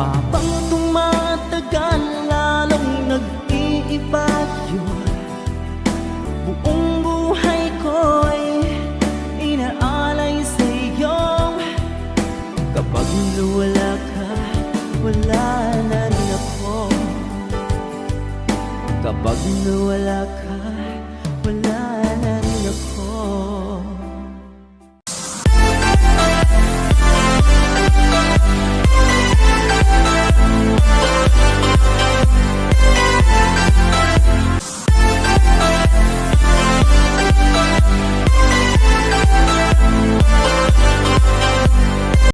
Habang tumatagal lalong nag-iiba yun. Buong buhay ko'y inaalay sa iyong Kapag nawala ka, wala na rin ako. Kapag nawala ka,